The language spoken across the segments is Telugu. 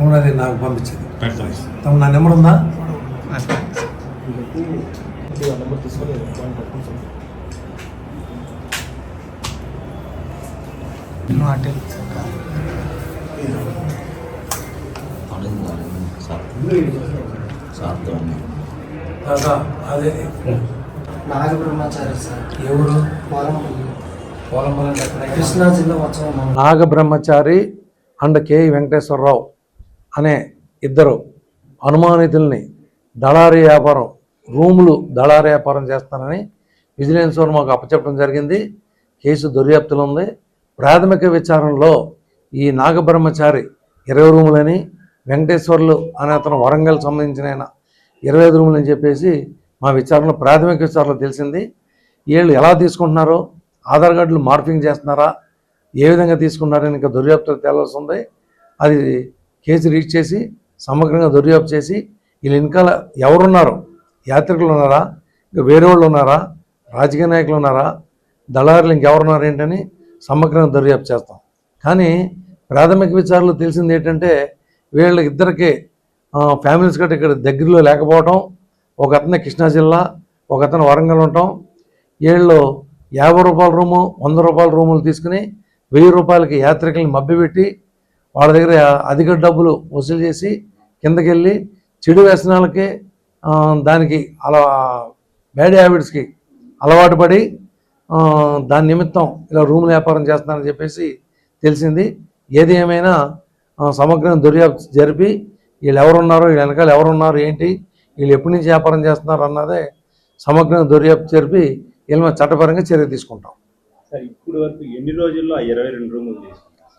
అది నాకు పంపించింది. తమ్ముడు నా నెంబర్ ఉందా? దాదా అదే. నాగబ్రహ్మచారి సార్. ఎవరు? పోలంపల్లి కృష్ణా జిల్లా నాగబ్రహ్మచారి అండ్ కె. వెంకటేశ్వరరావు. అనే ఇద్దరు అనుమానితుల్ని దళారీ వ్యాపారం రూములు దళారీ వ్యాపారం చేస్తానని విజిలెన్స్ వారు మాకు అప్పచెప్పడం జరిగింది. కేసు దర్యాప్తులో ఉంది. ప్రాథమిక విచారణలో ఈ నాగబ్రహ్మచారి ఇరవై రూములని వెంకటేశ్వర్లు అనే అతను వరంగల్ సంబంధించిన ఆయన ఇరవై ఐదు రూములు అని చెప్పేసి మా విచారణలో ప్రాథమిక విచారణలో తెలిసింది. వీళ్ళు ఎలా తీసుకుంటున్నారో ఆధార్ కార్డులు మార్పింగ్ చేస్తున్నారా ఏ విధంగా తీసుకున్నారని ఇంకా దర్యాప్తు తేలాల్సి ఉంది. అది కేసు రీచ్ చేసి సమగ్రంగా దర్యాప్తు చేసి వీళ్ళ వెనకాల ఎవరున్నారు? యాత్రికులు ఉన్నారా? ఇంకా వేరే వాళ్ళు ఉన్నారా? రాజకీయ నాయకులు ఉన్నారా? దళారులు ఇంకెవరున్నారు ఏంటని సమగ్రంగా దర్యాప్తు చేస్తాం. కానీ ప్రాథమిక విచారణలో తెలిసింది ఏంటంటే వీళ్ళ ఇద్దరికి ఫ్యామిలీస్ గట్రా ఇక్కడ దగ్గరలో లేకపోవటం ఒక అతను కృష్ణా జిల్లా ఒక అతను వరంగల్ ఉండటం వీళ్ళు యాభై రూపాయల రూము వంద రూపాయల రూములు తీసుకుని వెయ్యి రూపాయలకి యాత్రికుల్ని మభ్యపెట్టి వాళ్ళ దగ్గర అధిక డబ్బులు వసూలు చేసి కిందకి వెళ్ళి చెడు వ్యసనాలకి దానికి అలా బ్యాడ్ హ్యాబిట్స్కి అలవాటు పడి దాని నిమిత్తం ఇలా రూములు వ్యాపారం చేస్తున్నారని చెప్పేసి తెలిసింది. ఏది ఏమైనా సమగ్రం సమగ్రంగా దర్యాప్తు జరిపి వీళ్ళు ఎవరున్నారో వీళ్ళ వెనకాల ఎవరున్నారు ఏంటి వీళ్ళు ఎప్పటి నుంచి వ్యాపారం చేస్తున్నారు అన్నదే సమగ్రంగా దర్యాప్తు జరిపి వీళ్ళ చట్టపరంగా చర్య తీసుకుంటాం. సార్ ఇప్పుడు వరకు ఎన్ని రోజుల్లో ఇరవై రెండు రూములు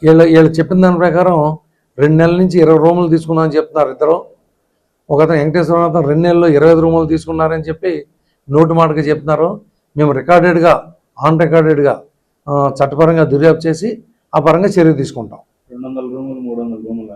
వీళ్ళు వీళ్ళు చెప్పిన దాని ప్రకారం రెండు నెలల నుంచి ఇరవై రూములు తీసుకున్నామని చెప్తున్నారు ఇద్దరు. ఒక అతను వెంకటేశ్వర అతను రెండు నెలల్లో ఇరవై ఐదు రూములు తీసుకున్నారని చెప్పి నోటు మాటగా చెప్తున్నారు. మేము రికార్డెడ్గా ఆన్ రికార్డెడ్గా చట్టపరంగా దర్యాప్తు చేసి ఆ పరంగా చర్య తీసుకుంటాం. రెండు వందల రూములు మూడు వందల రూములు